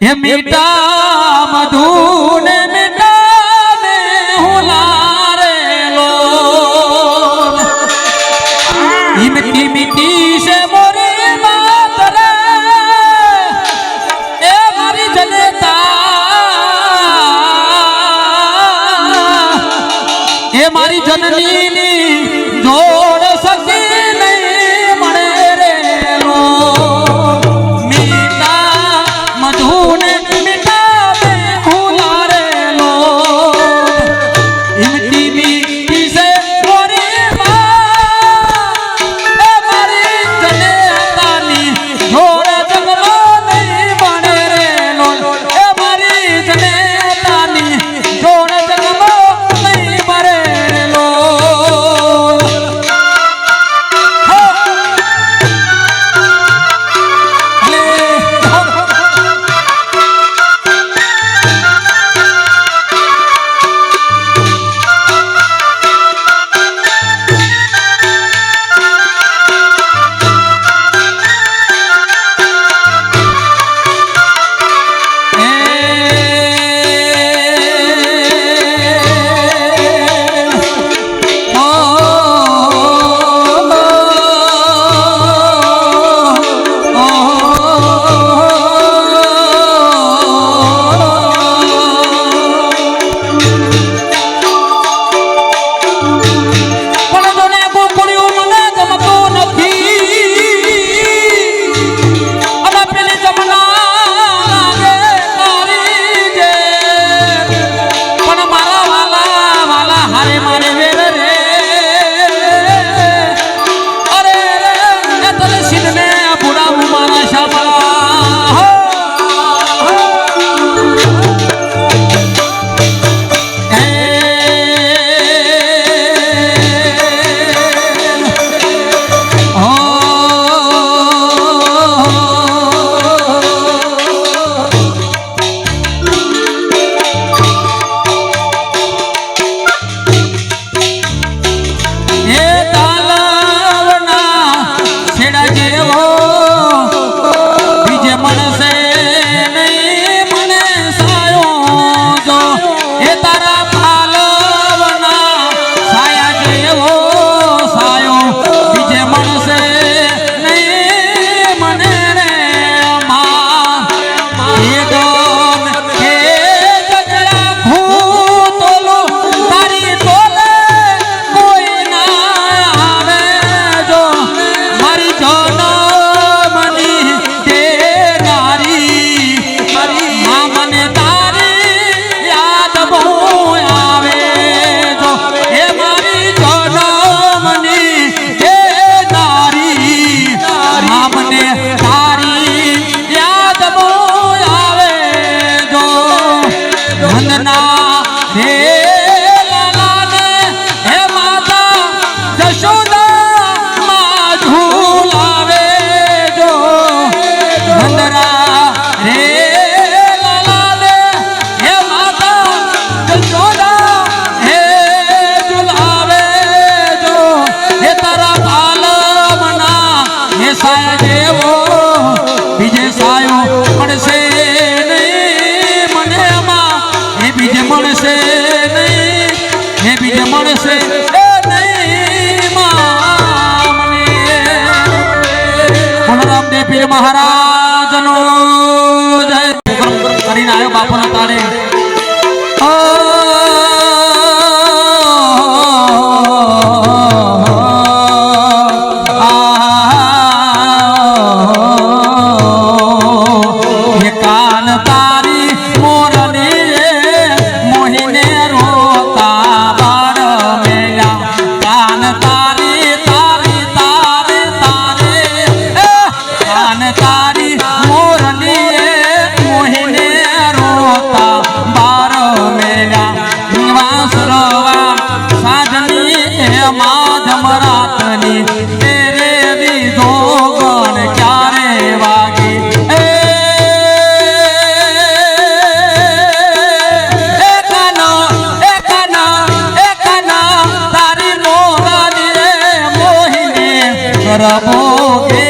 એ મીઠા મધુર મીઠા મે હુલારેલો ઇનકી મીઠી સે મોરી માત રે. એ મારી જનતા. એ મારી જનની તે પીર મહારાજનું হবে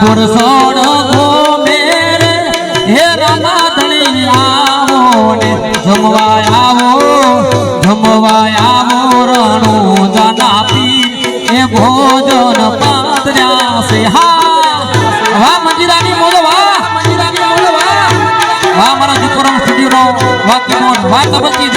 ગુરસોડ ઘોમેર હે રાધાધણી આવો ને જમવા આવો જમવા આવો રણું જના પી એ ભોજન પાત્ર્યા છે હા વાહ મંજીરાની મારા દીકરો સ્ટુડિયો નો. વાહ કિમોન વાહ તબકી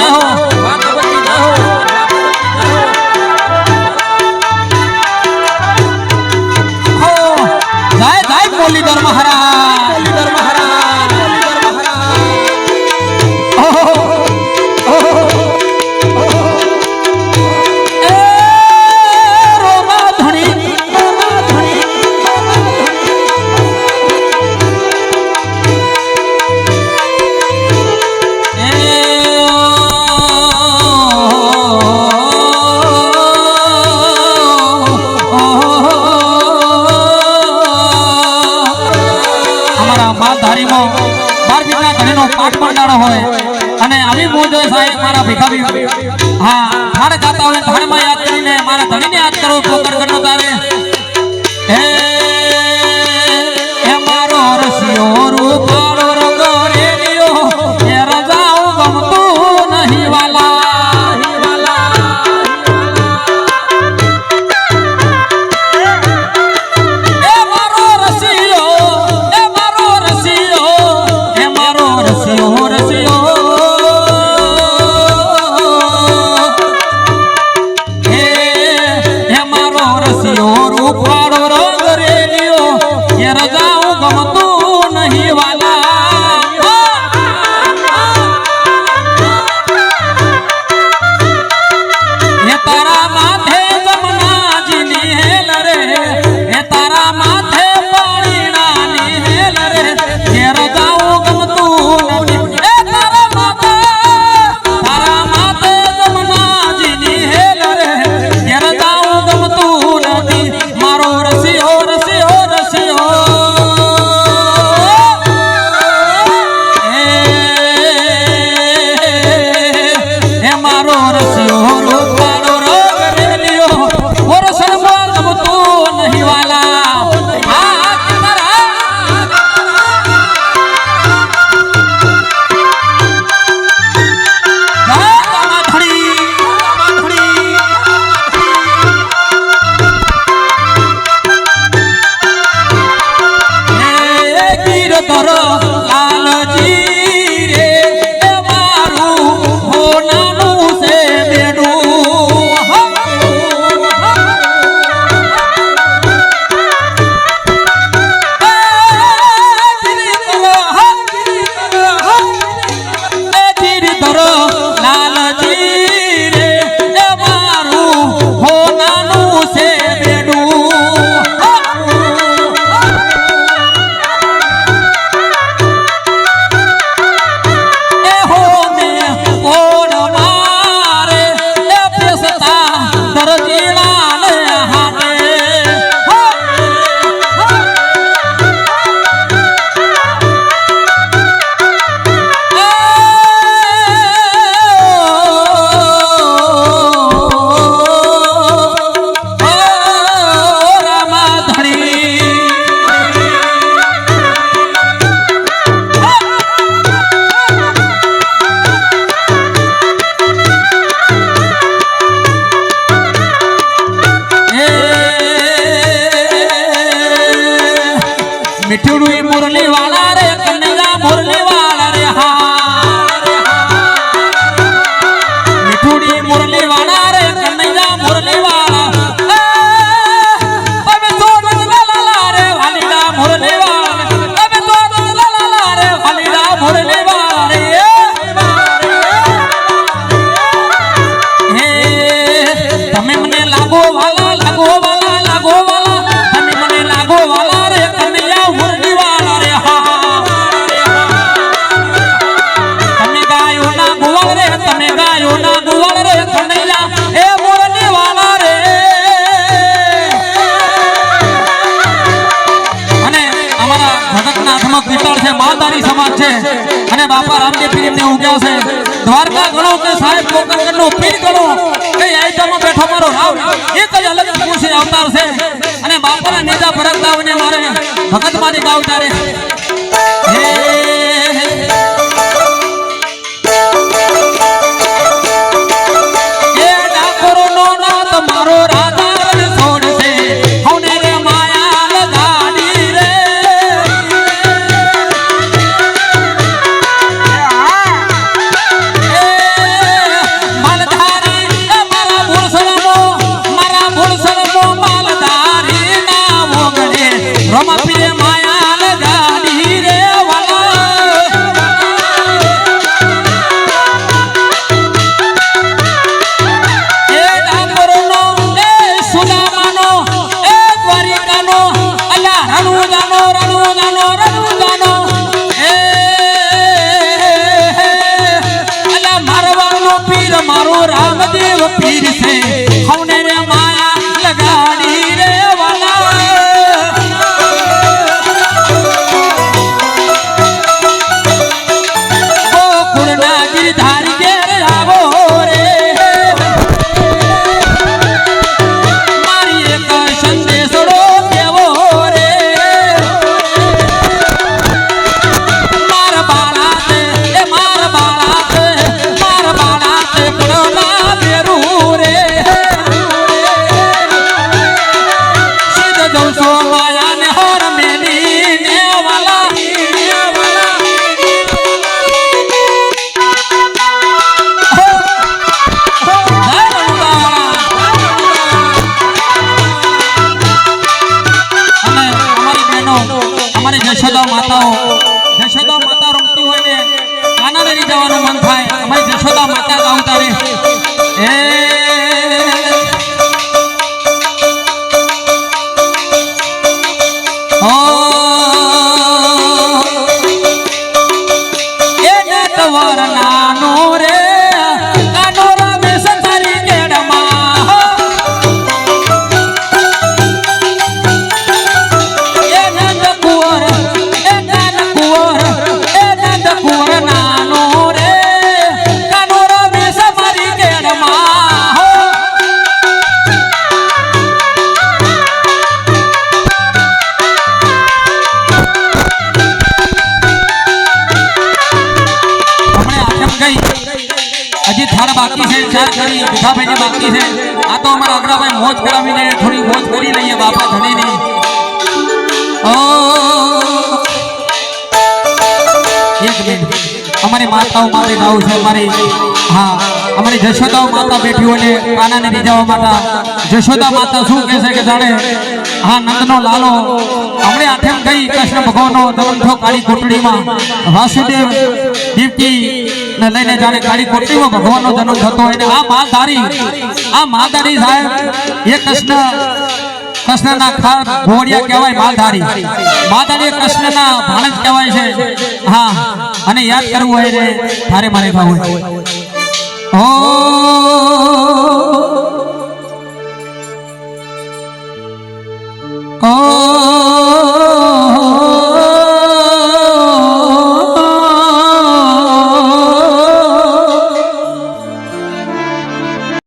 રૂપાળો રંગ રેલિયો. ઘેર જાઉં ગમતું છે. અને બાપા રામજી પીર એમને ઉગ્યા છે દ્વારકા ગણો કે સાહેબ કોકણગઢનો પીર ગણો. કે આઈટમમાં બેઠો મારો રામ. એક જ અલગ ખુશી અવતાર છે. અને બાપાના નેતા ભરત ગાવને મારે ભગત મારી ગાવ તારે છે આ તો અમારા અગ્રભાઈ મોજ કરાવીને થોડી મોજ કરી લઈએ બાપા ધણીની. એક મિનિટ. અમારી માતાઓ માટે ગાવું છે, અમારી, હા, અમારી જશોદા માતા બેઠી હોય કાનાને રીઝાવા માટે જશોદા માતા શું કે છે કે જાણે હા નંદનો લાલો. હમણે આઠમ ગઈ કૃષ્ણ ભગવાનનો જન્મ કાળી કોટડીમાં. વાસુદેવ દેવકી ને લઈને કાળી કોટડીમાં ભગવાનનો જન્મ થતો હોય ને આ માલધારી આ માલધારી સાહેબ, એ કૃષ્ણ, કૃષ્ણના ખાર કહેવાય માલધારી માલધારી કૃષ્ણના ભાણજ કહેવાય છે. હા, અને યાદ કરવું હોય રે તારે મારે ગાવું હોય. ઓ ও